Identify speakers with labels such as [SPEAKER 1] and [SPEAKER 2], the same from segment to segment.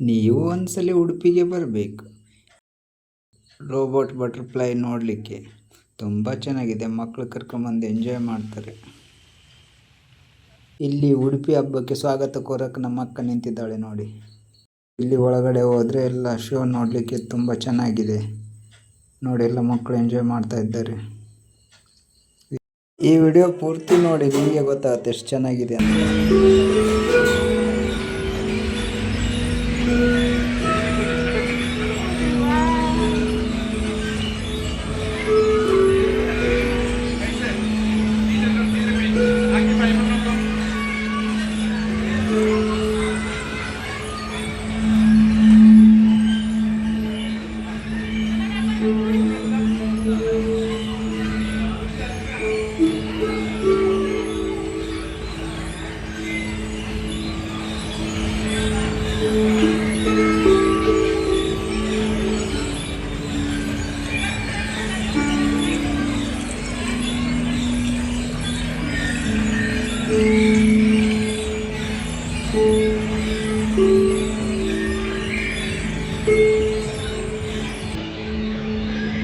[SPEAKER 1] ನೀವು ಒಂದ್ಸಲ ಉಡುಪಿಗೆ ಬರಬೇಕು. ರೋಬೋಟ್ ಬಟರ್ಫ್ಲೈ ನೋಡಲಿಕ್ಕೆ. ತುಂಬ ಚೆನ್ನಾಗಿದೆ. ಮಕ್ಕಳು ಕರ್ಕೊಂಬಂದು ಎಂಜಾಯ್ ಮಾಡ್ತಾರೆ. ಇಲ್ಲಿ ಉಡುಪಿ ಹಬ್ಬಕ್ಕೆ ಸ್ವಾಗತ ಕೋರಕ್ಕೆ ನಮ್ಮ ಅಕ್ಕ ನಿಂತಿದ್ದಾಳೆ ನೋಡಿ. ಇಲ್ಲಿ ಒಳಗಡೆ ಹೋದರೆ ಎಲ್ಲ ಶೋ ನೋಡಲಿಕ್ಕೆ ತುಂಬ ಚೆನ್ನಾಗಿದೆ. ನೋಡಿ, ಎಲ್ಲ ಮಕ್ಕಳು ಎಂಜಾಯ್ ಮಾಡ್ತಾ ಇದ್ದಾರೆ. ಈ ವಿಡಿಯೋ ಪೂರ್ತಿ ನೋಡಿ, ನಿಮಗೆ ಗೊತ್ತಾಗುತ್ತೆ ಎಷ್ಟು ಚೆನ್ನಾಗಿದೆ ಅಂತ.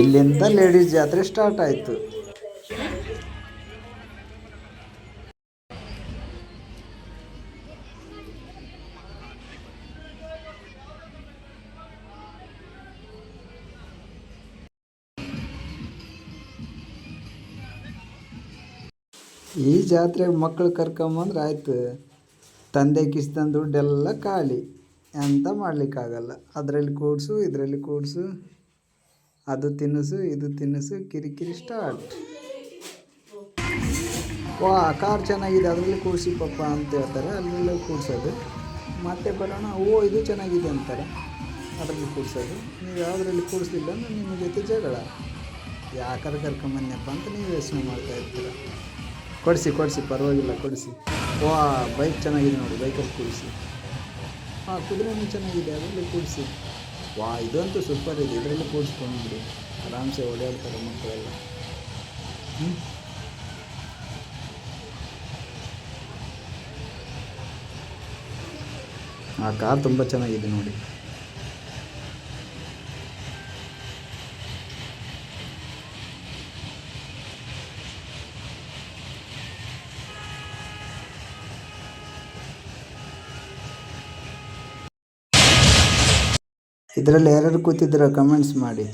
[SPEAKER 1] ಇಲ್ಲಿಂದ ಲೇಡೀಸ್ ಜಾತ್ರೆ ಸ್ಟಾರ್ಟ್ ಆಯಿತು. ಈ ಜಾತ್ರೆಗೆ ಮಕ್ಕಳು ಕರ್ಕೊಂಬಂದ್ರೆ ಆಯ್ತು. ತಂದೆ ಕಿಸ್ದನ್ ದುಡ್ಡೆಲ್ಲ ಖಾಲಿ. ಎಂತ ಮಾಡಲಿಕ್ಕಾಗಲ್ಲ. ಅದರಲ್ಲಿ ಕೂಡಿಸು, ಇದರಲ್ಲಿ ಕೂಡಿಸು. ಅದು ತಿನ್ನಿಸು, ಇದು ತಿನ್ನಿಸು, ಕಿರಿಕಿರಿ ಸ್ಟಾರ್ಟ್ ವಾ, ಕಾರ್ ಚೆನ್ನಾಗಿದೆ, ಅದರಲ್ಲಿ ಕೂಡಿಸಿ ಪಪ್ಪ ಅಂತ ಹೇಳ್ತಾರೆ ಅಲ್ಲೆಲ್ಲ ಕೂಡಿಸೋದು ಮತ್ತೆ ಬರೋಣ, ಓ, ಇದು ಚೆನ್ನಾಗಿದೆ ಅಂತಾರೆ. ಅದರಲ್ಲಿ ಕೂಡಿಸೋದು ನೀವು ಯಾವುದ್ರಲ್ಲಿ ಕೂಡಿಸ್ಲಿಲ್ಲ ಅಂದರೆ ನಿಮ್ಮ ಜೊತೆ ಜಗಳ. ಯಾಕಾರ ಕರ್ಕೊಂಬನ್ನಪ್ಪ ಅಂತ ನೀವು ಯೋಚನೆ ಮಾಡ್ತಾ ಇರ್ತೀರ. ಕೊಡಿಸಿ ಕೊಡಿಸಿ, ಪರವಾಗಿಲ್ಲ, ಕೊಡಿಸಿ. ವಾ ಬೈಕ್ ಚೆನ್ನಾಗಿದೆ ನೋಡಿ ಬೈಕಲ್ಲಿ ಕೂಡಿಸಿ ಹಾಂ ಕುದುರೆನೂ ಚೆನ್ನಾಗಿದೆ, ಅದರಲ್ಲಿ ಕೂಡಿಸಿ ವಾ ಇದಂತೂ ಸೂಪರ್ ಇದೆ. ಇದರಲ್ಲಿ ಕೂಡಿಸ್ಕೊಂಡ್ಬಿಡಿ ಆರಾಮ್ಸೆ ಓಡಾಡ್ತಾರೆ ಮಕ್ಕಳೆಲ್ಲ. ಆ ಕಾರ್ ತುಂಬ ಚೆನ್ನಾಗಿದೆ ನೋಡಿ. ಇದರಲ್ಲಿ ಯಾರ್ಯಾರು ಕೂತಿದ್ದೀರಾ ಕಮೆಂಟ್ಸ್ ಮಾಡಿ.